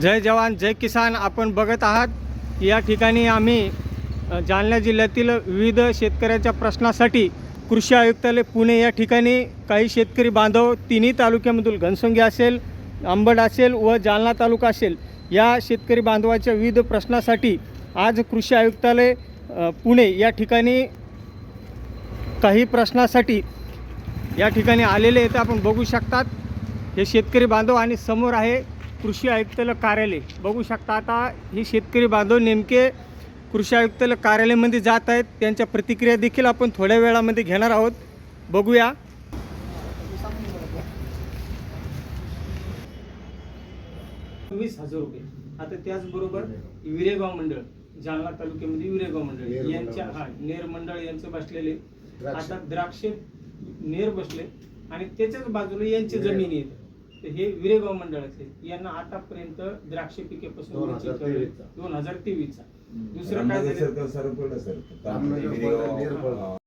जय जवान जय किसान. आपण बघत आहात या ठिकाणी आम्ही जालना जिल्ह्यातील विविध शेतकऱ्याच्या प्रश्नासाठी कृषी आयुक्तालय पुणे या ठिकाणी काही शेतकरी बांधव तिन्ही तालुक्यामधून घनसंगी असेल आंबड असेल व जालना तालुका असेल या शेतकरी बांधवाच्या विविध प्रश्नासाठी आज कृषी आयुक्तालय पुणे या ठिकाणी काही प्रश्नासाठी या ठिकाणी आलेले आहेत. आपण बघू शकतात हे शेतकरी बांधव आणि समोर आहे कृषी आयुक्तालय कार्यालय. बघू शकता आता हे शेतकरी बांधव नेमके कृषी आयुक्तालय कार्यालयामध्ये जात आहेत. त्यांच्या प्रतिक्रिया देखील आपण थोड्या वेळामध्ये घेणार आहोत. बघूया. वीस हजार रुपये. आता त्याचबरोबर विरेगाव मंडळ जालना तालुक्यामध्ये विरेगाव मंडळ यांच्या हा नेर मंडळ यांचं बसलेले. आता द्राक्ष नेर बसले आणि त्याच्याच बाजूला यांची जमिनी आहेत. तर हे विरेगाव मंडळाचे यांना आतापर्यंत द्राक्ष पिकेपासून दोन हजार. तेवीसचा. दोन हजार तेवीसचा. दुसरं काय झालं? सर